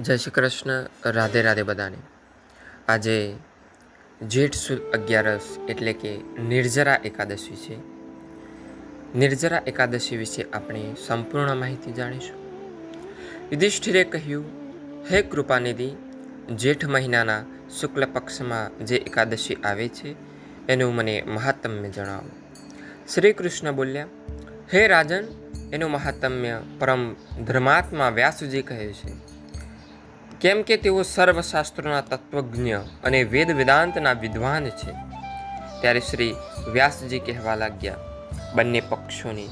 જય શ્રી કૃષ્ણ, રાધે રાધે બધાને. આજે જેઠ સુદ અગિયારસ એટલે કે નિર્જરા એકાદશી છે. નિર્જરા એકાદશી વિશે આપણે સંપૂર્ણ માહિતી જાણીશું. યુધિષ્ઠિરે કહ્યું, હે કૃપાનિધિ, જેઠ મહિનાના શુક્લ પક્ષમાં જે એકાદશી આવે છે, એનું મને મહાત્મ્ય જણાવો. શ્રી કૃષ્ણ બોલ્યા, હે રાજન, એનું મહાત્મ્ય પરમ ધર્માત્મા વ્યાસજી કહે છે. કેમ કે તેઓ સર્વશાસ્ત્રોના તત્વજ્ઞ અને વેદ વેદાંતના વિદ્વાન છે. ત્યારે શ્રી વ્યાસજી કહેવા લાગ્યા, બંને પક્ષોની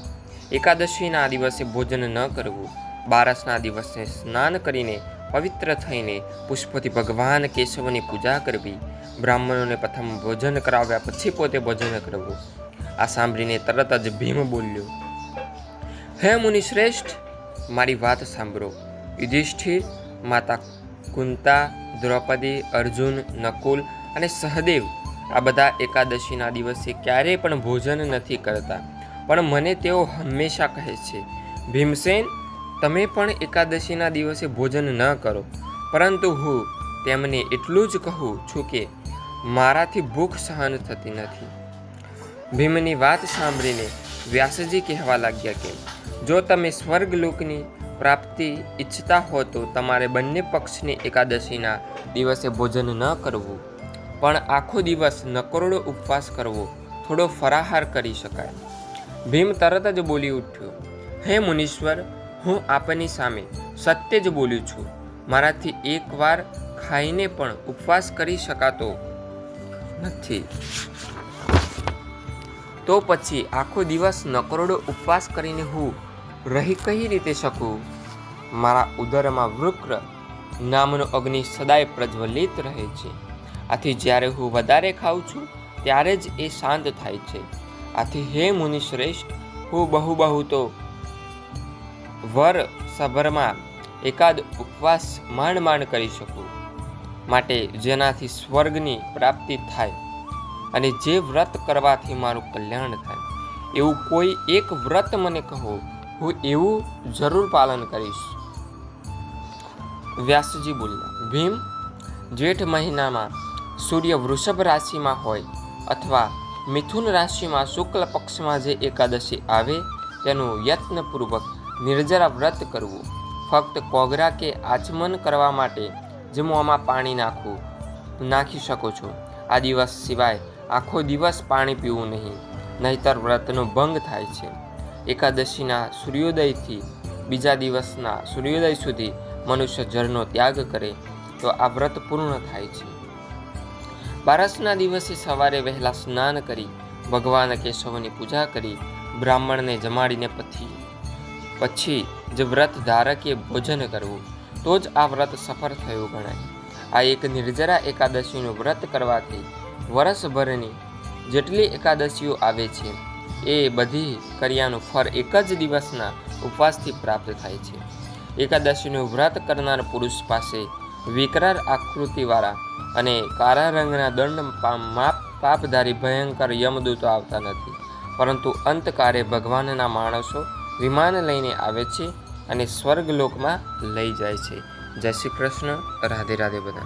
એકાદશીના દિવસે ભોજન ન કરવું, બારસના દિવસે સ્નાન કરીને પવિત્ર થઈને પુષ્પથી ભગવાન કેશવની પૂજા કરવી, બ્રાહ્મણોને પ્રથમ ભોજન કરાવ્યા પછી પોતે ભોજન કરવું. આ સાંભળીને તરત જ ભીમ બોલ્યો, હે મુનિ શ્રેષ્ઠ મારી વાત સાંભળો. યુધિષ્ઠિર માતા કુંતા, દ્રૌપદી, અર્જુન, નકુલ અને સહદેવ આ બધા એકાદશીના દિવસે ક્યારેય પણ ભોજન નથી કરતા. પણ મને તેઓ હંમેશા કહે છે, ભીમસેન, તમે પણ એકાદશીના દિવસે ભોજન ન કરો. પરંતુ હું તેમને એટલું જ કહું છું કે મારાથી ભૂખ સહન થતી નથી. ભીમની વાત સાંભળીને વ્યાસજી કહેવા લાગ્યા કે, જો તમે સ્વર્ગલોકની પ્રાપ્તિ ઈચ્છતા હો તો તમારે બંને પક્ષની એકાદશીના દિવસે ભોજન ન કરવું. પણ આખો દિવસ નકરોડો ઉપવાસ કરવો, થોડો ફરાહાર કરી શકાય. ભીમ તરત જ બોલી ઉઠ્યો, હે મુનીશ્વર, હું આપની સામે સત્ય જ બોલું છું. મારાથી એકવાર ખાઈને પણ ઉપવાસ કરી શકાતો નથી. તો પછી આખો દિવસ નકરોડો ઉપવાસ કરીને હું રહી કઈ રીતે શકું? મારા ઉદરમાં વૃક્ર નામનો અગ્નિ સદાય પ્રજ્વલિત રહે છે. આથી જ્યારે હું વધારે ખાઉં છું, ત્યારે જ એ શાંત થાય છે. આથી હે મુનિ શ્રેષ્ઠ, હું બહુ બહુ તો વર સભરમાં એકાદ ઉપવાસ માંડ માંડ કરી શકું, માટે જેનાથી સ્વર્ગની પ્રાપ્તિ થાય અને જે વ્રત કરવાથી મારું કલ્યાણ થાય. એવું કોઈ એક વ્રત મને કહો હું એવું જરૂર પાલન કરીશ. વ્યાસજી બોલ્યા, ભીમ, જેઠ મહિનામાં સૂર્ય વૃષભ રાશિમાં હોય અથવા મિથુન રાશિમાં શુક્લ પક્ષમાં જે એકાદશી આવે, તેનું યત્નપૂર્વક નિર્જરા વ્રત કરવું. ફક્ત કોગરા કે આચમન કરવા માટે જ આમાં પાણી નાખવું નાખી શકો છો. આ દિવસ સિવાય આખો દિવસ પાણી પીવું નહીં, નહીતર વ્રતનો ભંગ થાય છે. એકાદશીના સૂર્યોદયથી બીજા દિવસના સૂર્યોદય સુધી મનુષ્ય જળનો ત્યાગ કરે તો આ વ્રત પૂર્ણ થાય છે. બારસના દિવસે સવારે વહેલા સ્નાન કરી ભગવાન કેશવની પૂજા કરી બ્રાહ્મણને જમાડીને પછી પછી જ વ્રત ધારકે ભોજન કરવું, તો જ આ વ્રત સફળ થયું ગણાય. આ એક નિર્જરા એકાદશીનું વ્રત કરવાથી વર્ષભરની જેટલી એકાદશીઓ આવે છે એ બધી કર્યાનું ફળ એક જ દિવસના ઉપવાસથી પ્રાપ્ત થાય છે. એકાદશીનું વ્રત કરનાર પુરુષ પાસે વિકરાર આકૃતિવાળા અને કાળા રંગના દંડ માપ, પાપધારી ભયંકર યમદૂતો આવતા નથી. પરંતુ અંતકારે ભગવાનના માણસો વિમાન લઈને આવે છે અને સ્વર્ગલોકમાં લઈ જાય છે. જય શ્રી કૃષ્ણ. રાધે રાધે બધા